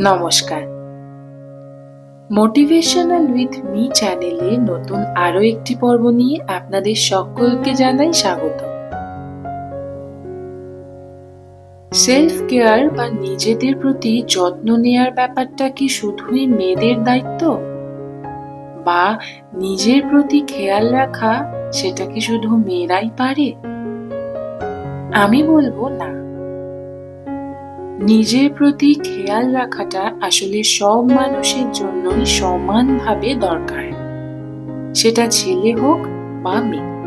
নমস্কার। Motivational with me চ্যানেলে নতুন আরও একটি পর্ব নিয়ে আপনাদের সকলকে জানাই স্বাগত। সেলফ কেয়ার বা নিজেদের প্রতি যত্ন নেয়ার ব্যাপারটা কি শুধুই মেয়েদের দায়িত্ব? বা নিজের প্রতি খেয়াল রাখা, সেটা কি শুধু মেয়েরাই পারে? আমি বলব না। নিজের প্রতি খেয়াল রাখাটা আসলে সব মানুষের জন্যই সমানভাবে দরকার। সেটা ছেলে হোক বা মেয়ে।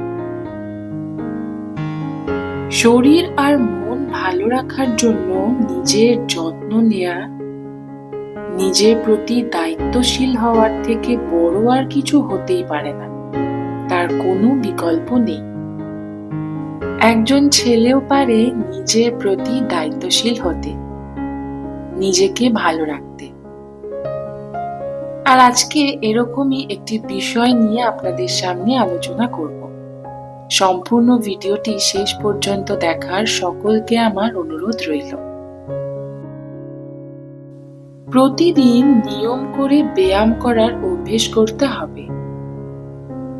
শরীর আর মন ভালো রাখার জন্য নিজের যত্ন নেয়া, নিজের প্রতি দায়িত্বশীল হওয়ার থেকে বড় আর কিছু হতেই পারে না। তার কোনো বিকল্প নেই। একজন ছেলেও পারে নিজের প্রতি দায়িত্বশীল হতে। নিজেকে ভালো রাখতে। আর আজকে এরকমই একটি বিষয় নিয়ে আপনাদের সামনে আলোচনা করব। সম্পূর্ণ ভিডিওটি শেষ পর্যন্ত দেখার সকলকে আমার অনুরোধ রইল। প্রতিদিন নিয়ম করে ব্যায়াম করার অভ্যেস করতে হবে।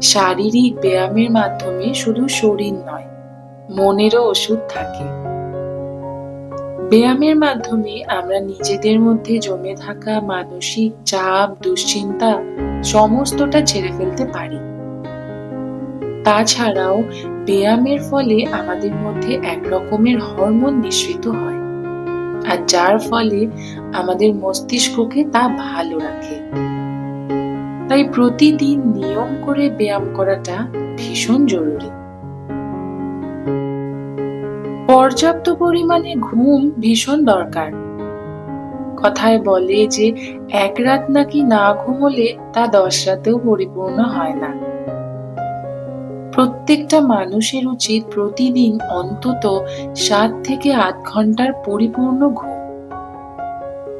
শারীরিক ব্যায়ামের মাধ্যমে শুধু শরীর নয়, মনেরও ওষুধ থাকে। ব্যায়ামের মাধ্যমে আমরা নিজেদের মধ্যে জমে থাকা মানসিক চাপ, দুশ্চিন্তা সমস্তটা ছেড়ে ফেলতে পারি। তাছাড়াও ব্যায়ামের ফলে আমাদের মধ্যে এক রকমের হরমোন নিঃসৃত হয় আর যার ফলে আমাদের মস্তিষ্ককে তা ভালো রাখে। তাই প্রতিদিন নিয়ম করে ব্যায়াম করাটা ভীষণ জরুরি। পর্যাপ্ত পরিমাণে ঘুম ভীষণ দরকার। কথায় বলে যে, এক রাত নাকি না ঘুমলে তা দশ রাতেও পরিপূর্ণ হয় না। প্রত্যেকটা মানুষের উচিত প্রতিদিন অন্তত সাত থেকে আট ঘণ্টার পরিপূর্ণ ঘুম।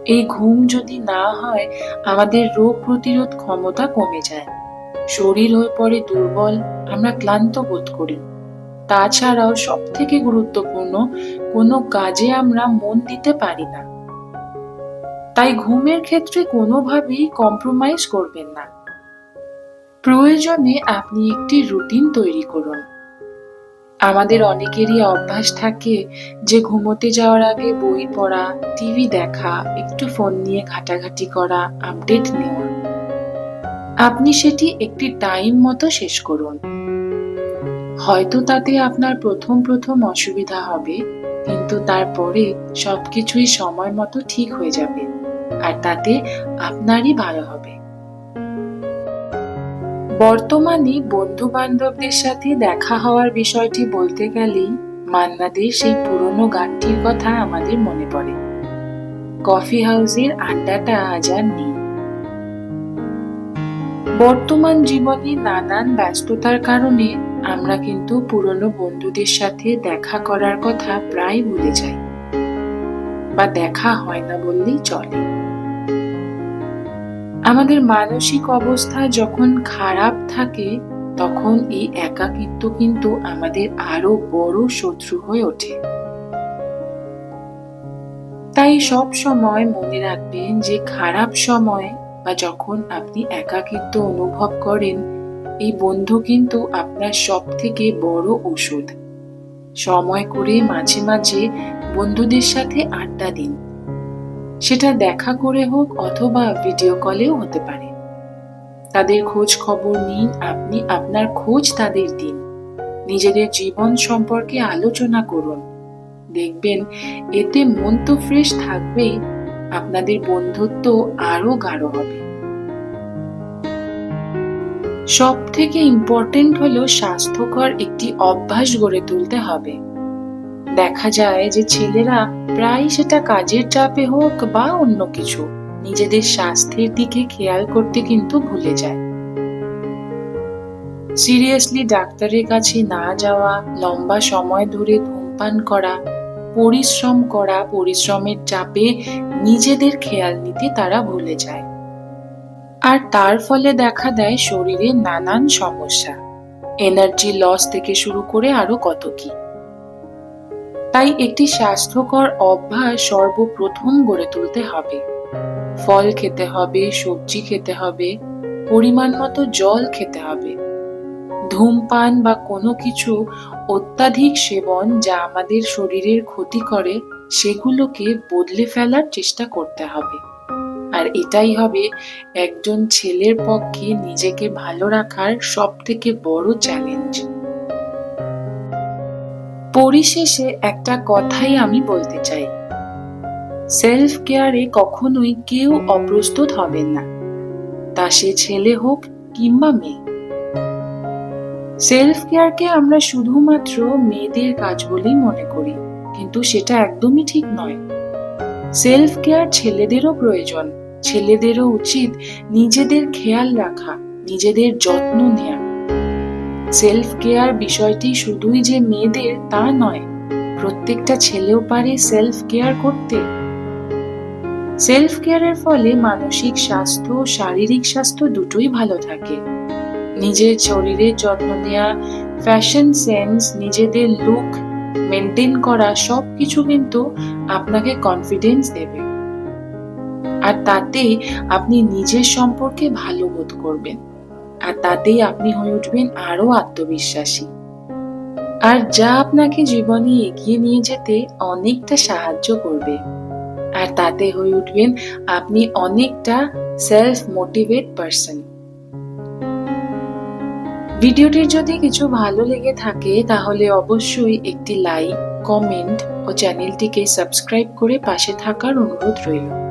এই ঘুম যদি না হয়, আমাদের রোগ প্রতিরোধ ক্ষমতা কমে যায়। শরীর হয়ে পড়ে দুর্বল, আমরা ক্লান্ত বোধ করি। তাছাড়াও সব থেকে গুরুত্বপূর্ণ, কোনো কাজে আমরা মন দিতে পারি না। তাই ঘুমের ক্ষেত্রে কোনোভাবেই কম্প্রোমাইজ করবেন না। প্রয়োজনে আপনি একটি রুটিন তৈরি করুন। আমাদের অনেকেরই অভ্যাস থাকে যে ঘুমোতে যাওয়ার আগে বই পড়া টিভি দেখা, একটু ফোন নিয়ে ঘাটাঘাটি করা আপডেট নেওয়া। আপনি সেটি একটি টাইম মতো শেষ করুন। হয়তো তাতে আপনার প্রথম প্রথম অসুবিধা হবে, কিন্তু তারপরে সবকিছুই সময় মতো ঠিক হয়ে যাবে, আর তাতে আপনারই ভালো হবে। বর্তমানে বন্ধু বান্ধবদের সাথে দেখা হওয়ার বিষয়টি বলতে গেলেই মান্নাদের সেই পুরনো গানটির কথা আমাদের মনে পড়ে। কফি হাউসের আড্ডাটা আজ আর নেই। বর্তমান জীবনে নানান ব্যস্ততার কারণে আমরা কিন্তু পুরনো বন্ধুদের সাথে দেখা করার কথা প্রায় ভুলে যাই। বা দেখা হয় না বললেই চলে। আমাদের মানসিক অবস্থা যখন খারাপ থাকে, তখন এই একাকিত্ব কিন্তু আমাদের আরও বড় শত্রু হয়ে ওঠে। তাই সব সময় মনে রাখবেন যে খারাপ সময় বা যখন আপনি একাকিত্ব অনুভব করেন এই বন্ধু কিন্তু আপনার সব থেকে বড় ওষুধ। সময় করে মাঝে মাঝে বন্ধুদের সাথে আড্ডা দিন। সেটা দেখা করে হোক অথবা ভিডিও কলেও হতে পারে। তাদের খোঁজ খবর নিন, আপনি আপনার খোঁজ তাদের দিন। নিজেদের জীবন সম্পর্কে আলোচনা করুন। দেখবেন এতে মন তো ফ্রেশ থাকবেই, আপনাদের বন্ধুত্ব আরও গাঢ় হবে। সব থেকে ইম্পর্টেন্ট হলো স্বাস্থ্যকর একটি অভ্যাস গড়ে তুলতে হবে। দেখা যায় যে ছেলেরা প্রায় সেটা কাজের চাপে হোক বা অন্য কিছু, নিজেদের স্বাস্থ্যের দিকে খেয়াল করতে কিন্তু ভুলে যায়। সিরিয়াসলি ডাক্তারের কাছে না যাওয়া, লম্বা সময় ধরে ধূমপান করা, পরিশ্রম করা, পরিশ্রমের চাপে নিজেদের খেয়াল নিতে তারা ভুলে যায়। আর তার ফলে দেখা দেয় শরীরে নানান সমস্যা। এনার্জি লস থেকে শুরু করে আরও কত কি। তাই একটি স্বাস্থ্যকর অভ্যাস সর্বপ্রথম গড়ে তুলতে হবে। ফল খেতে হবে, সবজি খেতে হবে, পরিমাণ মতো জল খেতে হবে। ধূমপান বা কোনো কিছু অত্যাধিক সেবন যা আমাদের শরীরের ক্ষতি করে, সেগুলোকে বদলে ফেলার চেষ্টা করতে হবে। আর এটাই হবে একজন ছেলের পক্ষে নিজেকে ভালো রাখার সব থেকে বড় চ্যালেঞ্জ পরিশেষে একটা কথাই আমি বলতে চাই। সেলফ কেয়ারে কখনোই কেউ অপ্রস্তুত হবেন না। তা সে ছেলে হোক কিংবা মেয়ে। সেলফ কেয়ারকে আমরা শুধুমাত্র মেয়েদের কাজ বলেই মনে করি, কিন্তু সেটা একদমই ঠিক নয়। সেলফ কেয়ার ছেলেদেরও প্রয়োজন। ছেলেদেরও উচিত নিজেদের খেয়াল রাখা, নিজেদের যত্ন নেওয়া সেলফ কেয়ার বিষয়টি শুধুই যে মেয়েদের তা নয়, প্রত্যেকটা ছেলেও পারে সেলফ কেয়ার করতে। সেলফ কেয়ারের ফলে মানসিক স্বাস্থ্য শারীরিক স্বাস্থ্য দুটোই ভালো থাকে। নিজের শরীরের যত্ন নেওয়া ফ্যাশন সেন্স নিজেদের লুক মেনটেন করা সব কিছু কিন্তু আপনাকে কনফিডেন্স দেবে। আর তাতেই আপনি নিজের সম্পর্কে ভালো বোধ করবেন। আর তাতেই আপনি হয়ে উঠবেন আরও আত্মবিশ্বাসী। আর যা আপনাকে জীবনে এগিয়ে নিয়ে যেতে অনেকটা সাহায্য করবে। আর তাতে হয়ে উঠবেন আপনি অনেকটা সেলফ মোটিভেট পারসন ভিডিওটির যদি কিছু ভালো লেগে থাকে, তাহলে অবশ্যই একটি লাইক কমেন্ট ও চ্যানেলটিকে সাবস্ক্রাইব করে পাশে থাকার অনুরোধ রইল।